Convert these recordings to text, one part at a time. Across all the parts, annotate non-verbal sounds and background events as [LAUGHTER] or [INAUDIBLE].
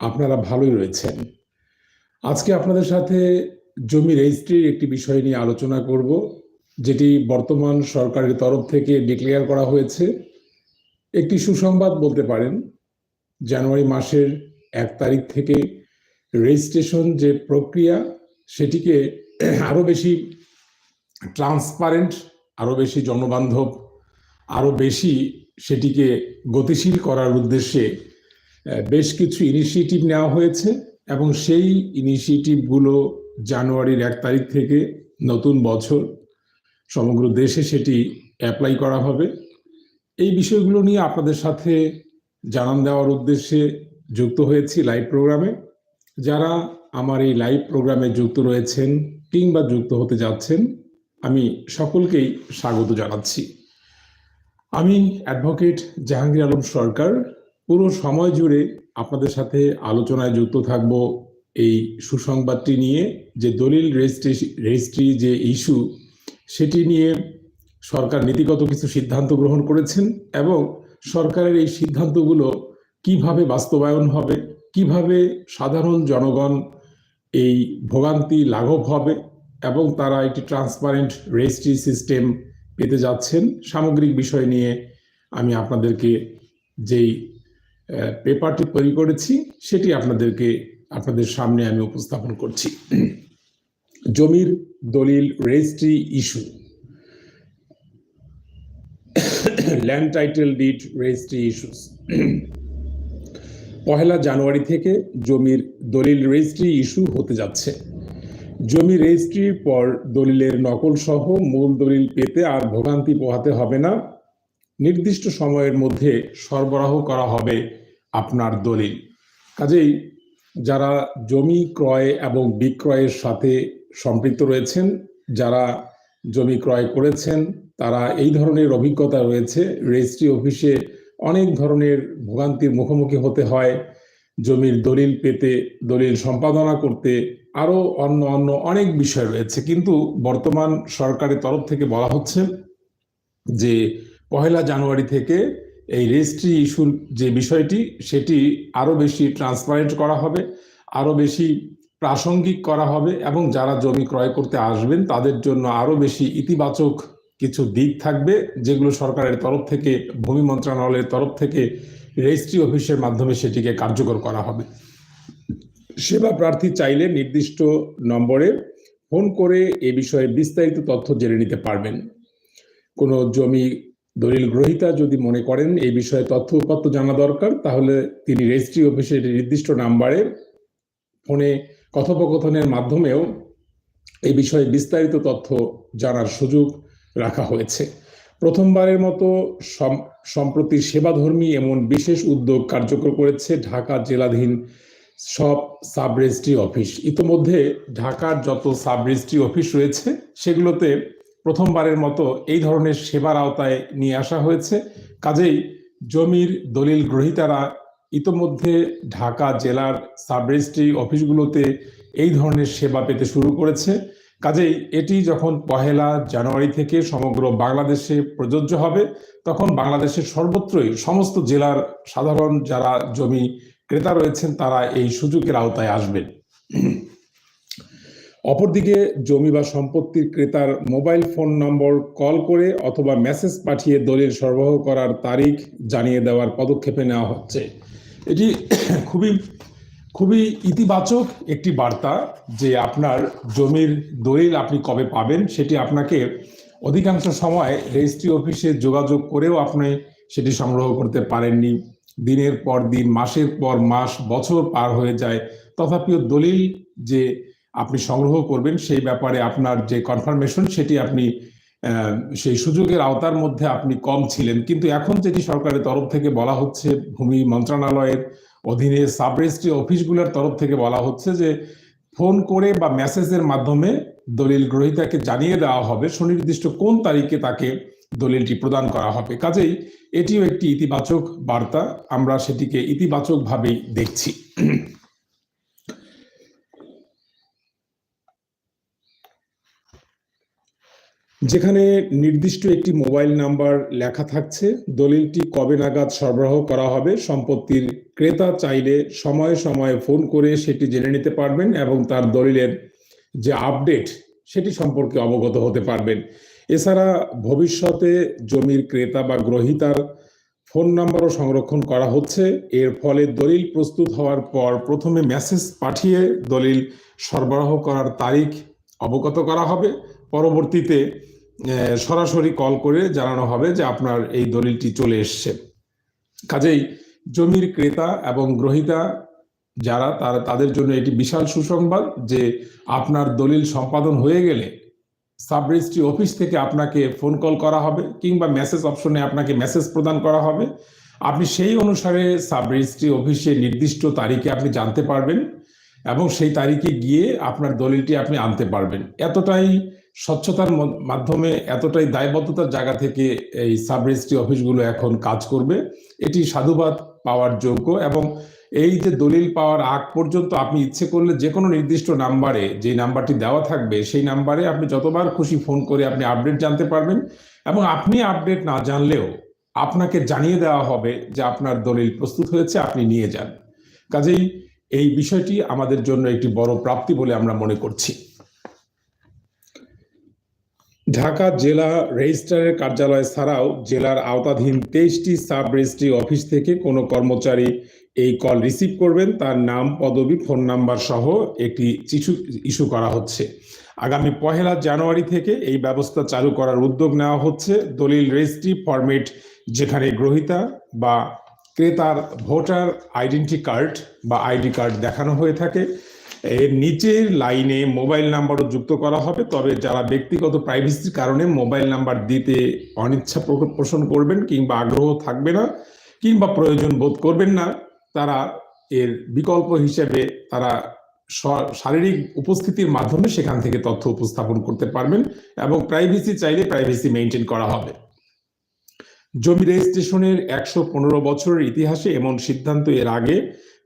আপনারা ভালোই রয়েছেন। আজকে আপনাদের সাথে জমি রেজিস্ট্রির একটি বিষয় নিয়ে আলোচনা করব, যেটি বর্তমান সরকারের তরফ থেকে ডিক্লেয়ার করা হয়েছে। একটি সুসংবাদ বলতে পারেন, জানুয়ারি মাসের এক তারিখ থেকে রেজিস্ট্রেশন যে প্রক্রিয়া, সেটিকে আরও বেশি ট্রান্সপারেন্ট আরও বেশি জনবান্ধব আরও বেশি সেটিকে গতিশীল করার উদ্দেশ্যে বেশ কিছু ইনিশিয়েটিভ নেওয়া হয়েছে এবং সেই ইনিশিয়েটিভগুলো জানুয়ারির এক তারিখ থেকে নতুন বছর সমগ্র দেশে সেটি অ্যাপ্লাই করা হবে। এই বিষয়গুলো নিয়ে আপনাদের সাথে জানান দেওয়ার উদ্দেশ্যে যুক্ত হয়েছি লাইভ প্রোগ্রামে যারা আমার এই লাইভ প্রোগ্রামে যুক্ত রয়েছেন কিংবা যুক্ত হতে যাচ্ছেন, আমি সকলকেই স্বাগত জানাচ্ছি। আমি অ্যাডভোকেট জাহাঙ্গীর আলম সরকার পুরো সময় জুড়ে আপনাদের সাথে আলোচনায় যুক্ত থাকব। এই সুসংবাদটি নিয়ে যে দলিল রেজিস্ট্রি রেজিস্ট্রি যে ইস্যু, সেটি নিয়ে সরকার নীতিগত কিছু সিদ্ধান্ত গ্রহণ করেছেন এবং সরকারের এই সিদ্ধান্তগুলো কীভাবে বাস্তবায়ন হবে, কীভাবে সাধারণ জনগণ এই ভোগান্তি লাঘব হবে এবং তারা একটি ট্রান্সপারেন্ট রেজিস্ট্রি সিস্টেম পেতে যাচ্ছেন, সামগ্রিক বিষয় নিয়ে আমি আপনাদেরকে যেই পেপারটি তৈরি করেছি, সেটি আপনাদেরকে, আপনাদের সামনে আমি উপস্থাপন করছি। জমির দলিল registry issue land title deed registry issues পহেলা জানুয়ারি থেকে জমির দলিল রেজিস্ট্রি ইস্যু হতে যাচ্ছে। জমি রেজিস্ট্রির পর দলিলের নকল সহ মূল দলিল পেতে আর ভোগান্তি পোহাতে হবে না। নির্দিষ্ট সময়ের মধ্যে সরবরাহ করা হবে আপনার দলিল। কাজেই যারা জমি ক্রয় এবং বিক্রয়ের সাথে সম্পৃক্ত রয়েছেন, যারা জমি ক্রয় করেছেন, তারা এই ধরনের অভিজ্ঞতা রয়েছে। রেজিস্ট্রি অফিসে অনেক ধরনের ভোগান্তির মুখোমুখি হতে হয়। জমির দলিল পেতে, দলিল সম্পাদনা করতে আরও অন্য অন্য অনেক বিষয় রয়েছে। কিন্তু বর্তমান সরকারের তরফ থেকে বলা হচ্ছে যে পহেলা জানুয়ারি থেকে এই রেজিস্ট্রি ইস্যুর যে বিষয়টি, সেটি আরও বেশি ট্রান্সপারেন্ট করা হবে আরও বেশি প্রাসঙ্গিক করা হবে এবং যারা জমি ক্রয় করতে আসবেন, তাদের জন্য আরও বেশি ইতিবাচক কিছু দিক থাকবে, যেগুলো সরকারের তরফ থেকে, ভূমি মন্ত্রণালয়ের তরফ থেকে রেজিস্ট্রি অফিসের মাধ্যমে সেটিকে কার্যকর করা হবে। সেবা প্রার্থী চাইলে নির্দিষ্ট নম্বরে ফোন করে এ বিষয়ে বিস্তারিত তথ্য জেনে নিতে পারবেন। কোনো জমি দলিল গ্রহীতা যদি মনে করেন, এই বিষয়ে তথ্য উপাত্ত জানা দরকার, তাহলে তিনি রেজিস্ট্রি অফিসের নির্দিষ্ট নাম্বারে ফোনে কথোপকথনের মাধ্যমেও এই বিষয়ে বিস্তারিত তথ্য জানার সুযোগ রাখা হয়েছে। প্রথমবারের মতো সম- সম্প্রতি সেবাধর্মী এমন বিশেষ উদ্যোগ কার্যকর করেছে ঢাকা জেলাধীন সব সাব রেজিস্ট্রি অফিস। ইতোমধ্যে ঢাকার যত সাব রেজিস্ট্রি অফিস রয়েছে, সেগুলোতে প্রথমবারের মতো এই ধরনের সেবার আওতায় নিয়ে আসা হয়েছে। কাজেই জমির দলিল গ্রহীতারা ইতোমধ্যে ঢাকা জেলার সাব রেজিস্ট্রি অফিসগুলোতে এই ধরনের সেবা পেতে শুরু করেছে। কাজেই এটি যখন পহেলা জানুয়ারি থেকে সমগ্র বাংলাদেশে প্রযোজ্য হবে, তখন বাংলাদেশের সর্বত্রই সমস্ত জেলার সাধারণ যারা জমি ক্রেতা রয়েছেন তারা এই সুযোগের আওতায় আসবেন। অপরদিকে জমি বা সম্পত্তির ক্রেতার মোবাইল ফোন নম্বর কল করে অথবা মেসেজ পাঠিয়ে দলিল সরবরাহ করার তারিখ জানিয়ে দেওয়ার পদক্ষেপে নেওয়া হচ্ছে। এটি খুবই খুবই ইতিবাচক একটি বার্তা যে আপনার জমির দলিল আপনি কবে পাবেন সেটি আপনাকে অধিকাংশ সময় রেজিস্ট্রি অফিসে যোগাযোগ করেও আপনি সেটি সংগ্রহ করতে পারেননি। দিনের পর দিন, মাসের পর মাস, বছর পার হয়ে যায়। তথাপিও দলিল যে আপনি সংগ্রহ করবেন, সেই ব্যাপারে আপনার যে কনফার্মেশন সেটি আপনি সেই সুযোগের আওতার মধ্যে আপনি কম ছিলেন। কিন্তু এখন যেটি সরকারের তরফ থেকে বলা হচ্ছে, ভূমি মন্ত্রণালয়ের অধীনে সাব রেজিস্ট্রি অফিসগুলোর তরফ থেকে বলা হচ্ছে যে, ফোন করে বা মেসেজের মাধ্যমে দলিল গ্রহীতাকে জানিয়ে দেওয়া হবে, সুনির্দিষ্ট কোন তারিখে তাকে দলিলটি প্রদান করা হবে। কাজেই এটিও একটি ইতিবাচক বার্তা, আমরা সেটিকে ইতিবাচকভাবেই দেখছি। যেখানে নির্দিষ্ট একটি মোবাইল নাম্বার লেখা থাকছে। দলিলটি কবে নাগাদ সরবরাহ করা হবে সম্পত্তির ক্রেতা চাইলে সময়ে সময়ে ফোন করে সেটি জেনে নিতে পারবেন এবং তার দলিলের যে আপডেট সেটি সম্পর্কে অবগত হতে পারবেন। এছাড়া ভবিষ্যতে জমির ক্রেতা বা গ্রহীতার ফোন নাম্বারও সংরক্ষণ করা হচ্ছে। এর ফলে দলিল প্রস্তুত হওয়ার পর প্রথমে মেসেজ পাঠিয়ে দলিল সরবরাহ করার তারিখ অবগত করা হবে। পরবর্তীতে সরাসরি কল করে জানানো হবে যে আপনার এই দলিলটি চলে এসছে। কাজেই জমির ক্রেতা এবং গ্রহীতা যারা, তারা, তাদের জন্য এটি বিশাল সুসংবাদ যে আপনার দলিল সম্পাদন হয়ে গেলে সাব রেজিস্ট্রি অফিস থেকে আপনাকে ফোন কল করা হবে কিংবা মেসেজ অপশনে আপনাকে মেসেজ প্রদান করা হবে। আপনি সেই অনুসারে সাব রেজিস্ট্রি অফিসে নির্দিষ্ট তারিখে আপনি জানতে পারবেন এবং সেই তারিখে গিয়ে আপনার দলিলটি আপনি আনতে পারবেন। এতটাই স্বচ্ছতার মাধ্যমে এতটাই দায়বদ্ধতার জায়গা থেকে এই সাব রেজিস্ট্রি অফিসগুলো এখন কাজ করবে। এটি সাধুবাদ পাওয়ার যোগ্য এবং এই যে দলিল পাওয়ার আগ পর্যন্ত আপনি ইচ্ছে করলে যে কোনো নির্দিষ্ট নাম্বারে যে নাম্বারটি দেওয়া থাকবে, সেই নাম্বারে আপনি যতবার খুশি ফোন করে আপনি আপডেট জানতে পারবেন এবং আপনি আপডেট না জানলেও আপনাকে জানিয়ে দেওয়া হবে যে আপনার দলিল প্রস্তুত হয়েছে, আপনি নিয়ে যান। কাজেই এই বিষয়টি আমাদের জন্য একটি বড় প্রাপ্তি বলে আমরা মনে করছি। ঢাকা জেলা রেজিস্ট্রারের কার্যালয় ছাড়াও জেলার আওতাধীন তেইশটি সাব রেজিস্ট্রি অফিস থেকে কোনো কর্মচারী এই কল রিসিভ করবেন। তার নাম, পদবি, ফোন নাম্বার সহ একটি চিঠি ইস্যু করা হচ্ছে। আগামী পহেলা জানুয়ারি থেকে এই ব্যবস্থা চালু করার উদ্যোগ নেওয়া হচ্ছে। দলিল রেজিস্ট্রি ফরমেট যেখানে গ্রহীতা বা ক্রেতার ভোটার আইডেন্টি কার্ড বা আইডি কার্ড দেখানো হয়ে থাকে। এর নিচের লাইনে মোবাইল নাম্বারও যুক্ত করা হবে। তবে যারা ব্যক্তিগত প্রাইভেসির কারণে মোবাইল নাম্বার দিতে অনিচ্ছা পোষণ করবেন কিংবা আগ্রহ থাকবে না কিংবা প্রয়োজন বোধ করবেন না, তারা এর বিকল্প হিসেবে তারা শারীরিক উপস্থিতির মাধ্যমে সেখান থেকে তথ্য উপস্থাপন করতে পারবেন এবং প্রাইভেসি চাইলে প্রাইভেসি মেনটেন করা হবে। জমি রেজিস্ট্রেশনের একশো পনেরো বছরের ইতিহাসে এমন সিদ্ধান্ত এর আগে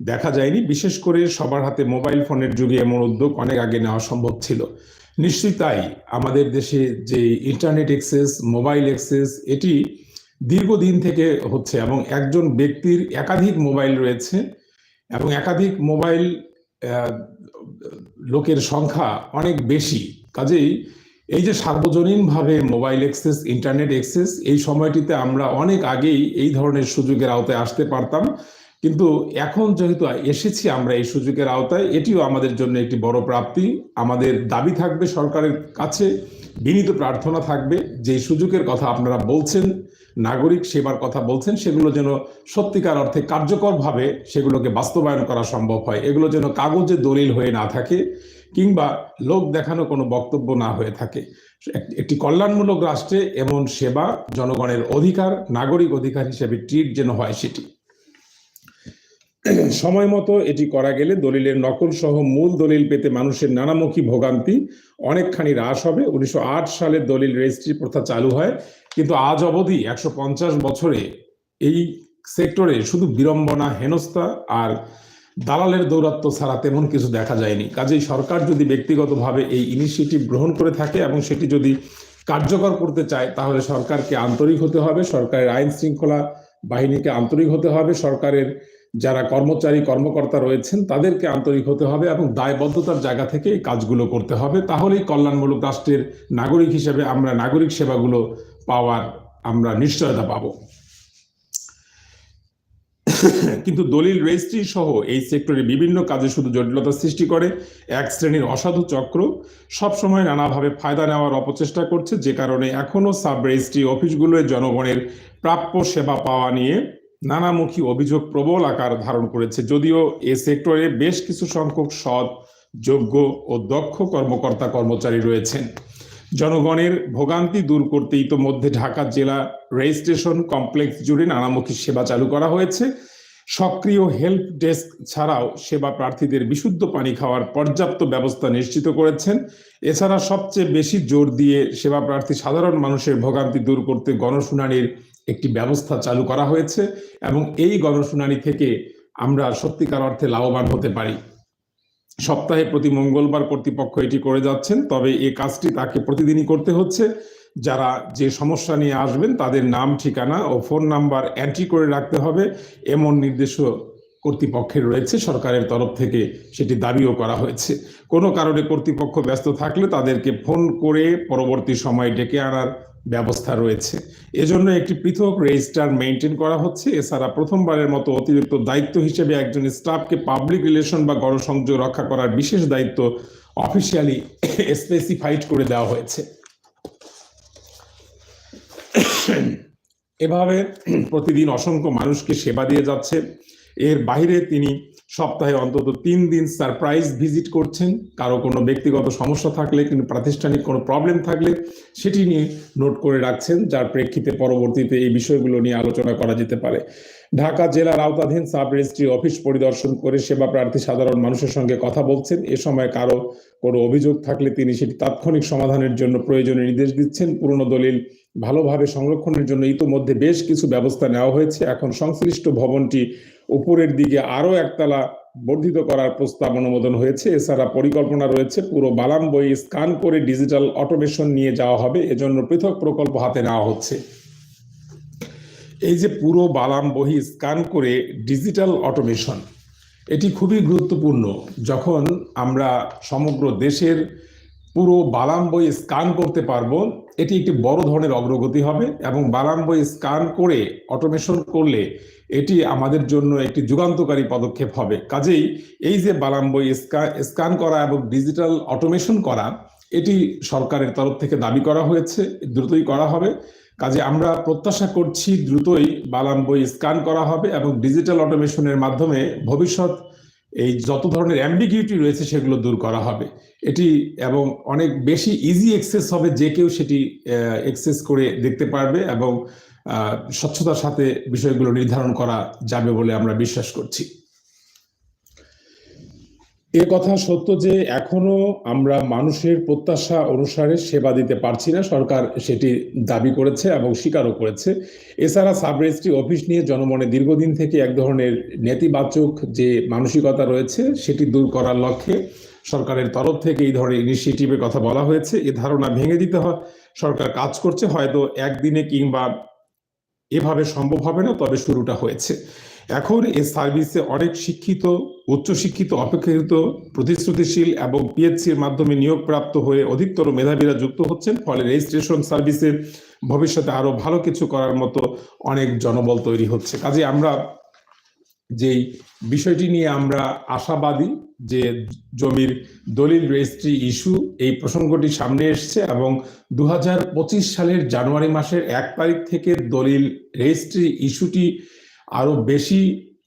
দেখা যায়নি। বিশেষ করে সবার হাতে মোবাইল ফোনের যুগে এমন উদ্যোগ অনেক আগে নেওয়া সম্ভব ছিল। নিশ্চয়ই তাই। আমাদের দেশে যে ইন্টারনেট অ্যাক্সেস মোবাইল অ্যাক্সেস এটি দীর্ঘদিন থেকে হচ্ছে এবং একজন ব্যক্তির একাধিক মোবাইল রয়েছে এবং একাধিক মোবাইল লোকের সংখ্যা অনেক বেশি। কাজেই এই যে সার্বজনীনভাবে মোবাইল অ্যাক্সেস ইন্টারনেট অ্যাক্সেস এই সময়টিতে আমরা অনেক আগেই এই ধরনের সুযোগের আওতায় আসতে পারতাম। কিন্তু এখন যেহেতু এসেছি আমরা এই সুযোগের আওতায়, এটিও আমাদের জন্য একটি বড় প্রাপ্তি। আমাদের দাবি থাকবে সরকারের কাছে, বিনীত প্রার্থনা থাকবে যে সুযোগের কথা আপনারা বলছেন, নাগরিক সেবার কথা বলছেন, সেগুলো যেন সত্যিকার অর্থে কার্যকরভাবে সেগুলোকে বাস্তবায়ন করা সম্ভব হয়। এগুলো যেন কাগজে দলিল হয়ে না থাকে কিংবা লোক দেখানো কোনো বক্তব্য না হয়ে থাকে। একটি কল্যাণমূলক রাষ্ট্রে এমন সেবা জনগণের অধিকার, নাগরিক অধিকার হিসেবে ট্রিট যেন হয় সেটি। [CLEARS THROAT] সময় মতো এটি করা গেলে দলিলের নকল সহ মূল দলিল পেতে মানুষের নানামুখী ভোগান্তি অনেকখানি হ্রাস হবে। উনিশশো আট সালে দলিল রেজিস্ট্রি প্রথা চালু হয়, কিন্তু আজ অবধি একশো পঞ্চাশ বছরে এই সেক্টরে শুধু বিড়ম্বনা, হেনস্থা আর দালালের দৌরাত্ম ছাড়া তেমন কিছু দেখা যায়নি। কাজেই সরকার যদি ব্যক্তিগতভাবে এই ইনিশিয়েটিভ গ্রহণ করে থাকে এবং সেটি যদি কার্যকর করতে চায়, তাহলে সরকারকে আন্তরিক হতে হবে, সরকারের আইন শৃঙ্খলা বাহিনীকে আন্তরিক হতে হবে, সরকারের যারা কর্মচারী, কর্মকর্তা রয়েছেন, তাদেরকে আন্তরিক হতে হবে এবং দায়বদ্ধতার জায়গা থেকে এই কাজগুলো করতে হবে। তাহলেই কল্যাণমূলক রাষ্ট্রের নাগরিক হিসেবে আমরা নাগরিক সেবাগুলো পাওয়ার আমরা নিশ্চয়তা পাবো। কিন্তু দলিল রেজিস্ট্রি সহ এই সেক্টরে বিভিন্ন কাজে শুধু জটিলতা সৃষ্টি করে। এক শ্রেণির অসাধু চক্র সবসময় নানাভাবে ফায়দা নেওয়ার অপচেষ্টা করছে, যে কারণে এখনও সাব রেজিস্ট্রি অফিসগুলোয় জনগণের প্রাপ্য সেবা পাওয়া নিয়ে নানামুখী অভিযোগ প্রবল আকার ধারণ করেছে। যদিও এ সেক্টরে বেশ কিছু সংখ্যক সৎ, যোগ্য ও দক্ষ কর্মকর্তা কর্মচারী রয়েছেন। জনগণের ভোগান্তি দূর করতে ইতোমধ্যে ঢাকা জেলা রেজিস্ট্রেশন কমপ্লেক্স জুড়ে নানামুখী সেবা চালু করা হয়েছে। সক্রিয় হেল্প ডেস্ক ছাড়াও সেবা প্রার্থীদের বিশুদ্ধ পানি খাওয়ার পর্যাপ্ত ব্যবস্থা নিশ্চিত করেছেন। এছাড়া সবচেয়ে বেশি জোর দিয়ে সেবা প্রার্থী সাধারণ মানুষের ভোগান্তি দূর করতে গণশুনানির একটি ব্যবস্থা চালু করা হয়েছে এবং এই গণশুনানি থেকে আমরা সত্যিকার অর্থে লাভবান হতে পারি। সপ্তাহে প্রতি মঙ্গলবার কর্তৃপক্ষ এটি করে যাচ্ছেন, তবে এ কাজটি তাকে প্রতিদিনই করতে হচ্ছে। যারা যে সমস্যা নিয়ে আসবেন, তাদের নাম, ঠিকানা ও ফোন নাম্বার এন্ট্রি করে রাখতে হবে। এমন নির্দেশ কর্তৃপক্ষের রয়েছে, সরকারের তরফ থেকে সেটি দাবিও করা হয়েছে। কোনো কারণে কর্তৃপক্ষ ব্যস্ত থাকলে তাদেরকে ফোন করে পরবর্তী সময় ডেকে আনার ব্যবস্থা রয়েছে। এজন্য একটি পৃথক রেজিস্টার মেনটেন করা হচ্ছে। এছাড়া প্রথমবারের মতো অতিরিক্ত দায়িত্ব হিসেবে একজন স্টাফকে পাবলিক রিলেশন বা গণসংযোগ রক্ষা করার বিশেষ দায়িত্ব অফিসিয়ালি স্পেসিফাইড করে দেওয়া হয়েছে। এভাবে প্রতিদিন অসংখ্য মানুষকে সেবা দিয়ে যাচ্ছে। এর বাইরে তিনি সপ্তাহে অন্তত তিন দিন সারপ্রাইজ ভিজিট করছেন। কারও কোনো ব্যক্তিগত সমস্যা থাকলে কিন্তু প্রাতিষ্ঠানিক কোনো প্রবলেম থাকলে সেটি নিয়ে নোট করে রাখছেন, যার প্রেক্ষিতে পরবর্তীতে এই বিষয়গুলো নিয়ে আলোচনা করা যেতে পারে। ঢাকা জেলার আওতাধীন সাব রেজিস্ট্রি অফিস পরিদর্শন করে সেবা প্রার্থী সাধারণ মানুষের সঙ্গে কথা বলছেন। এ সময় কারও কোনো অভিযোগ থাকলে তিনি সেটি তাৎক্ষণিক সমাধানের জন্য প্রয়োজনীয় নির্দেশ দিচ্ছেন। পুরনো দলিল ভালোভাবে সংরক্ষণের জন্য ইতোমধ্যে বেশ কিছু ব্যবস্থা নেওয়া হয়েছে। এখন সংশ্লিষ্ট ভবনটি উপরের দিকে আরও একতলা বর্ধিত করার প্রস্তাব অনুমোদন হয়েছে। এছাড়া পরিকল্পনা রয়েছে পুরো বালাম বই স্ক্যান করে ডিজিটাল অটোমেশন নিয়ে যাওয়া হবে। এজন্য পৃথক প্রকল্প হাতে নেওয়া হচ্ছে। এই যে পুরো বালাম বহি স্ক্যান করে ডিজিটাল অটোমেশন, এটি খুবই গুরুত্বপূর্ণ। যখন আমরা সমগ্র দেশের পুরো বালাম বই স্ক্যান করতে পারব। এটি একটি বড় ধরনের অগ্রগতি হবে এবং বালাম বই স্ক্যান করে অটোমেশন করলে এটি আমাদের জন্য একটি যুগান্তকারী পদক্ষেপ হবে। কাজেই এই যে বালাম বই স্ক্যান করা এবং ডিজিটাল অটোমেশন করা, এটি সরকারের তরফ থেকে দাবি করা হয়েছে, দ্রুতই করা হবে। কাজে আমরা প্রত্যাশা করছি দ্রুতই বালাম বই স্ক্যান করা হবে এবং ডিজিটাল অটোমেশনের মাধ্যমে ভবিষ্যৎ এই যত ধরনের অ্যাম্বিগিউটি রয়েছে সেগুলো দূর করা হবে। এটি এবং অনেক বেশি ইজি এক্সেস হবে যে কেউ সেটি এক্সেস করে দেখতে পারবে এবং স্বচ্ছতার সাথে বিষয়গুলো নির্ধারণ করা যাবে বলে আমরা বিশ্বাস করছি। এ কথা সত্য যে এখনও আমরা মানুষের প্রত্যাশা অনুসারে সেবা দিতে পারছি না। সরকার সেটি দাবি করেছে এবং স্বীকারও করেছে। এছাড়া সাব রেজিস্ট্রি অফিস নিয়ে জনমনে দীর্ঘদিন থেকে এক ধরনের নেতিবাচক যে মানসিকতা রয়েছে, সেটি দূর করার লক্ষ্যে সরকারের তরফ থেকে এই ধরনের ইনিশিয়েটিভের কথা বলা হয়েছে। এ ধারণা ভেঙে দিতে হয়, সরকার কাজ করছে, হয়তো একদিনে কিংবা এভাবে সম্ভব হবে না, তবে শুরুটা হয়েছে। এখন এই সার্ভিসে অনেক শিক্ষিত, উচ্চশিক্ষিত, অপেক্ষাকৃত, প্রতিশ্রুতিশীল এবং পিএইচসির মাধ্যমে নিয়োগপ্রাপ্ত হয়ে অধিকতর মেধাবীরা যুক্ত হচ্ছেন, ফলে রেজিস্ট্রেশন সার্ভিসে ভবিষ্যতে আরও ভালো কিছু করার মতো অনেক জনবল তৈরি হচ্ছে। কাজে আমরা যেই বিষয়টি নিয়ে আমরা আশাবাদী যে জমির দলিল রেজিস্ট্রি ইস্যু এই প্রসঙ্গটি সামনে এসছে এবং দু হাজার পঁচিশ সালের জানুয়ারি মাসের এক তারিখ থেকে দলিল রেজিস্ট্রি ইস্যুটি আরও বেশি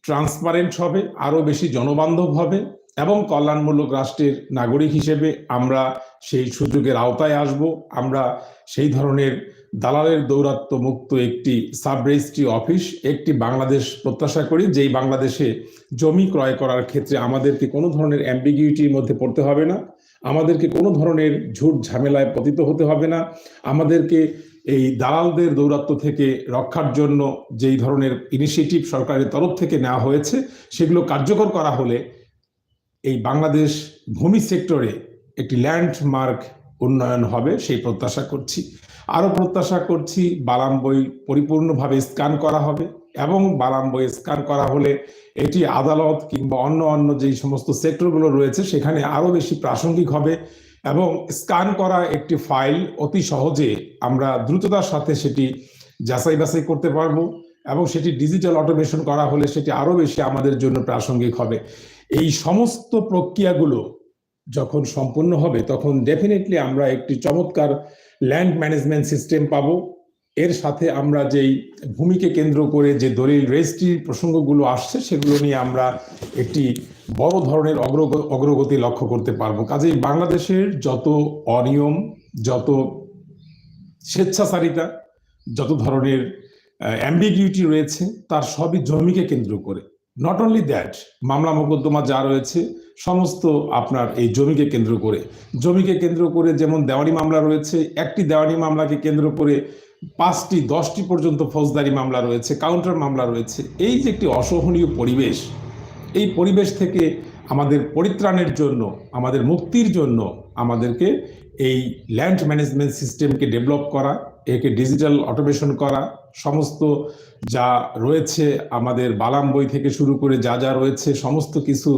ট্রান্সপারেন্ট হবে, আরও বেশি জনবান্ধব হবে এবং কল্যাণমূলক রাষ্ট্রের নাগরিক হিসেবে আমরা সেই সুযোগের আওতায় আসব। আমরা সেই ধরনের দালালের দৌরাত্ম মুক্ত একটি সাব রেজিস্ট্রি অফিস, একটি বাংলাদেশ প্রত্যাশা করি, যেই বাংলাদেশে জমি ক্রয় করার ক্ষেত্রে আমাদেরকে কোনো ধরনের অ্যাম্বিগিউটির মধ্যে পড়তে হবে না। আমাদেরকে কোনো ধরনের ঝুট ঝামেলায় পতিত হতে হবে না। আমাদেরকে এই দালালদের দৌরাত্ম থেকে রক্ষার জন্য যেই ধরনের ইনিশিয়েটিভ সরকারের তরফ থেকে নেওয়া হয়েছে, সেগুলো কার্যকর করা হলে এই বাংলাদেশ ভূমি সেক্টরে একটি ল্যান্ডমার্ক উন্নয়ন হবে, সেই প্রত্যাশা করছি। আরও প্রত্যাশা করছি বালাম বই পরিপূর্ণভাবে স্ক্যান করা হবে এবং বালাম বই স্ক্যান করা হলে এটি আদালত কিংবা অন্য অন্য যেই সমস্ত সেক্টরগুলো রয়েছে, সেখানে আরও বেশি প্রাসঙ্গিক হবে। এবং স্ক্যান করা একটি ফাইল অতি সহজে আমরা দ্রুততার সাথে সেটি যাচাই বাছাই করতে পারব এবং সেটি ডিজিটাল অটোমেশন করা হলে সেটি আরও বেশি আমাদের জন্য প্রাসঙ্গিক হবে। এই সমস্ত প্রক্রিয়াগুলো যখন সম্পূর্ণ হবে, তখন ডেফিনেটলি আমরা একটি চমৎকার ল্যান্ড ম্যানেজমেন্ট সিস্টেম পাবো। এর সাথে আমরা যেই ভূমিকে কেন্দ্র করে যে দলিল রেজিস্ট্রির প্রসঙ্গগুলো আসছে, সেগুলো নিয়ে আমরা একটি বড় ধরনের অগ্রগতি লক্ষ্য করতে পারব। কাজেই বাংলাদেশের যত অনিয়ম, যত স্বেচ্ছাচারিতা, যত ধরনের অ্যাম্বিগিউটি রয়েছে, তার সবই জমিকে কেন্দ্র করে। নট অনলি দ্যাট মামলা মোকদ্দমা যা রয়েছে, সমস্ত আপনার এই জমিকে কেন্দ্র করে। জমিকে কেন্দ্র করে যেমন দেওয়ানি মামলা রয়েছে, একটি দেওয়ানি মামলাকে কেন্দ্র করে পাঁচটি, দশটি পর্যন্ত ফৌজদারি মামলা রয়েছে কাউন্টার মামলা রয়েছে। এই যে একটি অসহনীয় পরিবেশ, এই পরিবেশ থেকে আমাদের পরিত্রাণের জন্য, আমাদের মুক্তির জন্য আমাদেরকে এই ল্যান্ড ম্যানেজমেন্ট সিস্টেমকে ডেভেলপ করা একে ডিজিটাল অটোমেশন করা, সমস্ত যা রয়েছে আমাদের বালাম বই থেকে শুরু করে যা যা রয়েছে, সমস্ত কিছু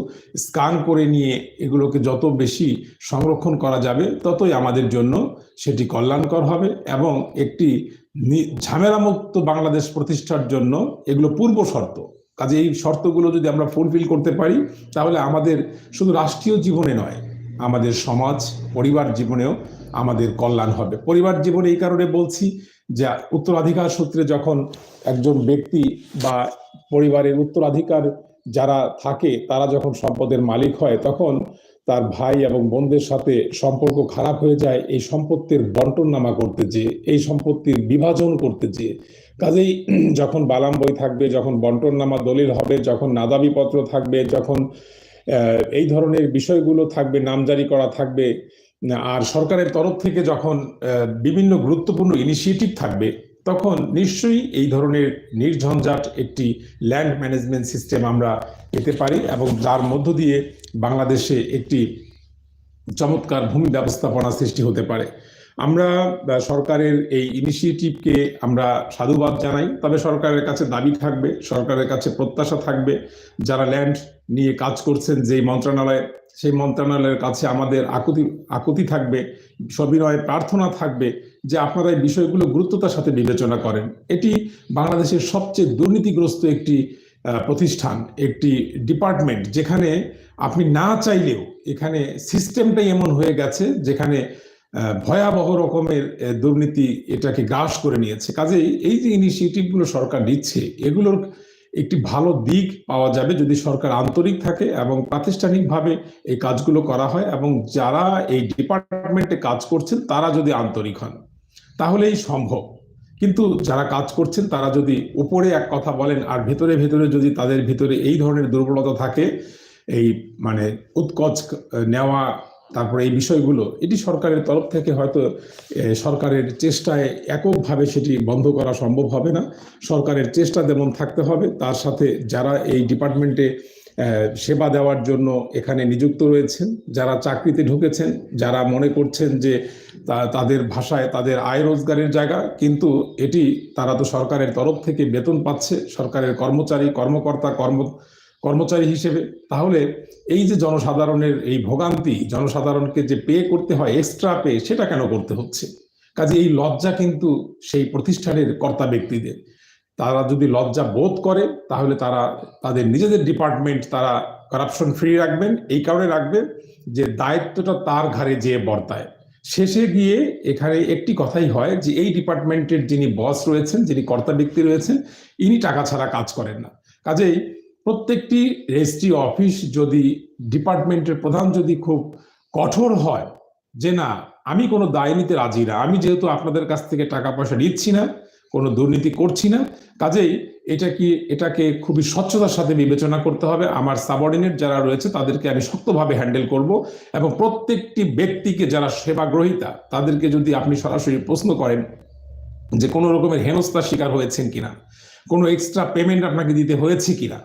স্ক্যান করে নিয়ে এগুলোকে যত বেশি সংরক্ষণ করা যাবে, ততই আমাদের জন্য সেটি কল্যাণকর হবে এবং একটি ঝামেলামুক্ত বাংলাদেশ প্রতিষ্ঠার জন্য এগুলো পূর্ব শর্ত। কাজে এই শর্তগুলো যদি আমরা ফুলফিল করতে পারি, তাহলে আমাদের শুধু রাষ্ট্রীয় জীবনে নয়, আমাদের সমাজ, পরিবার জীবনেও আমাদের কল্যাণ হবে। পরিবার জীবনে এই কারণে বলছি যে উত্তরাধিকার সূত্রে যখন একজন ব্যক্তি বা পরিবারের উত্তরাধিকার যারা থাকে, তারা যখন সম্পদের মালিক হয়, তখন তার ভাই এবং বোনদের সাথে সম্পর্ক খারাপ হয়ে যায়। এই সম্পত্তির বন্টননামা করতে যেয়ে, এই সম্পত্তির বিভাজন করতে যেয়ে। কাজেই যখন বালাম বই থাকবে, যখন বন্টননামা দলিল হবে, যখন নাদাবিপত্র থাকবে, যখন এই ধরনের বিষয়গুলো থাকবে, নামজারি করা থাকবে আর সরকারের তরফ থেকে যখন বিভিন্ন গুরুত্বপূর্ণ ইনিশিয়েটিভ থাকবে, তখন নিশ্চয়ই এই ধরনের নির্ঝঞ্ঝাট একটি ল্যান্ড ম্যানেজমেন্ট সিস্টেম আমরা পেতে পারি এবং যার মধ্য দিয়ে বাংলাদেশে একটি চমৎকার ভূমি ব্যবস্থাপনা সৃষ্টি হতে পারে। আমরা সরকারের এই ইনিশিয়েটিভকে আমরা সাধুবাদ জানাই। তবে সরকারের কাছে দাবি থাকবে, সরকারের কাছে প্রত্যাশা থাকবে। যারা ল্যান্ড নিয়ে কাজ করছেন, যেই মন্ত্রণালয়ে, সেই মন্ত্রণালয়ের কাছে আমাদের আকুতি আকুতি থাকবে, সবিনয় প্রার্থনা থাকবে যে আপনারা এই বিষয়গুলো গুরুত্বতার সাথে বিবেচনা করেন। এটি বাংলাদেশের সবচেয়ে দুর্নীতিগ্রস্ত একটি প্রতিষ্ঠান, একটি ডিপার্টমেন্ট যেখানে আপনি না চাইলেও এখানে সিস্টেমটাই এমন হয়ে গেছে, যেখানে ভয়াবহ রকমের দুর্নীতি এটাকে গ্রাস করে নিয়েছে। কাজেই এই যে ইনিশিয়েটিভগুলো সরকার নিচ্ছে, এগুলোর একটি ভালো দিক পাওয়া যাবে যদি সরকার আন্তরিক থাকে এবং প্রাতিষ্ঠানিকভাবে এই কাজগুলো করা হয় এবং যারা এই ডিপার্টমেন্টে কাজ করছেন, তারা যদি আন্তরিক হন, তাহলেই সম্ভব। কিন্তু যারা কাজ করছেন, তারা যদি উপরে এক কথা বলেন আর ভেতরে ভেতরে যদি তাদের ভিতরে এই ধরনের দুর্বলতা থাকে, এই মানে উৎকচ নেওয়া তারপরে এই বিষয়গুলো, এটি সরকারের তরফ থেকে হয়তো সরকারের চেষ্টায় এককভাবে সেটি বন্ধ করা সম্ভব হবে না। সরকারের চেষ্টা যেমন থাকতে হবে, তার সাথে যারা এই ডিপার্টমেন্টে সেবা দেওয়ার জন্য এখানে নিযুক্ত রয়েছেন, যারা চাকরিতে ঢুকেছেন, যারা মনে করছেন যে তাদের ভাষায় তাদের আয় রোজগারের জায়গা, কিন্তু এটি তারা তো সরকারের তরফ থেকে বেতন পাচ্ছে, সরকারের কর্মচারী, কর্মকর্তা, কর্ম কর্মচারী হিসেবে, তাহলে এই যে জনসাধারণের এই ভোগান্তি, জনসাধারণকে যে পে করতে হয় এক্সট্রা পে সেটা কেন করতে হচ্ছে? কাজে এই লজ্জা কিন্তু সেই প্রতিষ্ঠানের কর্তা ব্যক্তিদের। তারা যদি লজ্জা বোধ করে, তাহলে তারা, তাদের নিজেদের ডিপার্টমেন্ট তারা করাপশন ফ্রি রাখবেন। এই কারণে রাখবেন যে দায়িত্বটা তার ঘাড়ে যেয়ে বর্তায়। শেষে গিয়ে এখানে একটি কথাই হয় যে, এই ডিপার্টমেন্টের যিনি বস রয়েছেন, যিনি কর্তা ব্যক্তি রয়েছেন, ইনি টাকা ছাড়া কাজ করেন না। কাজেই প্রত্যেকটি রেজিস্ট্রি অফিস যদি ডিপার্টমেন্টের প্রধান যদি খুব কঠোর হয়, যে না, আমি কোনো দায় নিতে রাজি না, আমি যেহেতু আপনাদের কাছ থেকে টাকা পয়সা নিচ্ছি না, কোনো দুর্নীতি করছি না, কাজেই এটা কি, এটাকে খুবই স্বচ্ছতার সাথে বিবেচনা করতে হবে। আমার সাবঅর্ডিনেট যারা রয়েছে, তাদেরকে আমি শক্তভাবে হ্যান্ডেল করব এবং প্রত্যেকটি ব্যক্তিকে যারা সেবা গ্রহীতা তাদেরকে যদি আপনি সরাসরি প্রশ্ন করেন যে কোনো রকমের হেনস্থার শিকার হয়েছেন কিনা, কোনো এক্সট্রা পেমেন্ট আপনাকে দিতে হয়েছে কিনা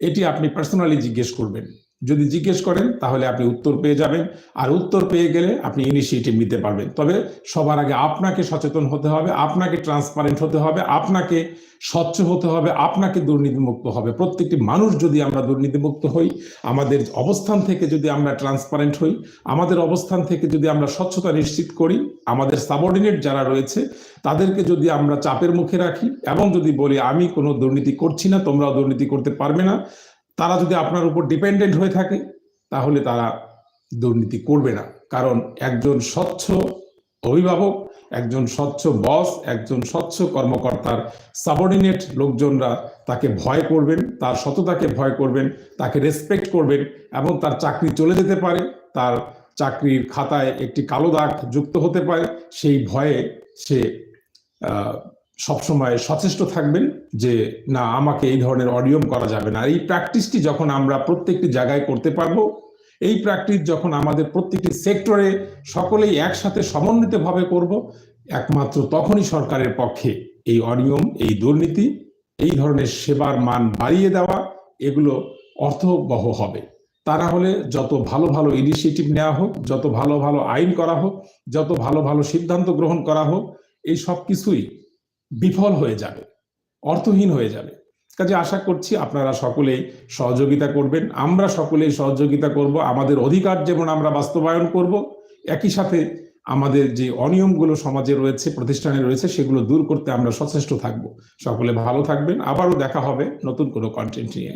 এটি আপনি পার্সোনালি জিজ্ঞেস করবেন। যদি জিজ্ঞেস করেন, তাহলে আপনি উত্তর পেয়ে যাবেন। আর উত্তর পেয়ে গেলে আপনি ইনিশিয়েটিভ নিতে পারবেন। তবে সবার আগে আপনাকে সচেতন হতে হবে, আপনাকে ট্রান্সপারেন্ট হতে হবে, আপনাকে স্বচ্ছ হতে হবে, আপনাকে দুর্নীতিমুক্ত হবে। প্রত্যেকটি মানুষ যদি আমরা দুর্নীতিমুক্ত হই, আমাদের অবস্থান থেকে যদি আমরা ট্রান্সপারেন্ট হই, আমাদের অবস্থান থেকে যদি আমরা স্বচ্ছতা নিশ্চিত করি, আমাদের সাবঅর্ডিনেট যারা রয়েছে, তাদেরকে যদি আমরা চাপের মুখে রাখি এবং যদি বলি, আমি কোনো দুর্নীতি করছি না, তোমরাও দুর্নীতি করতে পারবে না তারা যদি আপনার উপর ডিপেন্ডেন্ট হয়ে থাকে, তাহলে তারা দুর্নীতি করবে না। কারণ একজন স্বচ্ছ অভিভাবক, একজন স্বচ্ছ বস একজন স্বচ্ছ কর্মকর্তার সাবঅর্ডিনেট লোকজনরা তাকে ভয় করবেন, তার সততাকে ভয় করবেন, তাকে রেসপেক্ট করবেন এবং তার চাকরি চলে যেতে পারে, তার চাকরির খাতায় একটি কালো দাগ যুক্ত হতে পারে, সেই ভয়ে সে সবসময় সচেষ্ট থাকবেন যে, না, আমাকে এই ধরনের অনিয়ম করা যাবে না। এই প্র্যাকটিসটি যখন আমরা প্রত্যেকটি জায়গায় করতে পারব, এই প্র্যাকটিস যখন আমাদের প্রত্যেকটি সেক্টরে সকলেই একসাথে সমন্বিতভাবে করব, একমাত্র তখনই সরকারের পক্ষে এই অনিয়ম, এই দুর্নীতি, এই ধরনের সেবার মান বাড়িয়ে দেওয়া, এগুলো অর্থবহ হবে। তা না হলে যত ভালো ভালো ইনিশিয়েটিভ নেওয়া হোক, যত ভালো ভালো আইন করা হোক, যত ভালো ভালো সিদ্ধান্ত গ্রহণ করা হোক, এই সব কিছুই বিফল হয়ে যাবে, অর্থহীন হয়ে যাবে। কাজে আশা করছি আপনারা সকলেই সহযোগিতা করবেন। আমরা সকলেই সহযোগিতা করব। আমাদের অধিকার যেমন আমরা বাস্তবায়ন করব, একই সাথে আমাদের যে অনিয়মগুলো সমাজে রয়েছে, প্রতিষ্ঠানে রয়েছে, সেগুলো দূর করতে আমরা সচেষ্ট থাকব। সকলে ভালো থাকবেন। আবারও দেখা হবে নতুন কোনো কন্টেন্ট নিয়ে।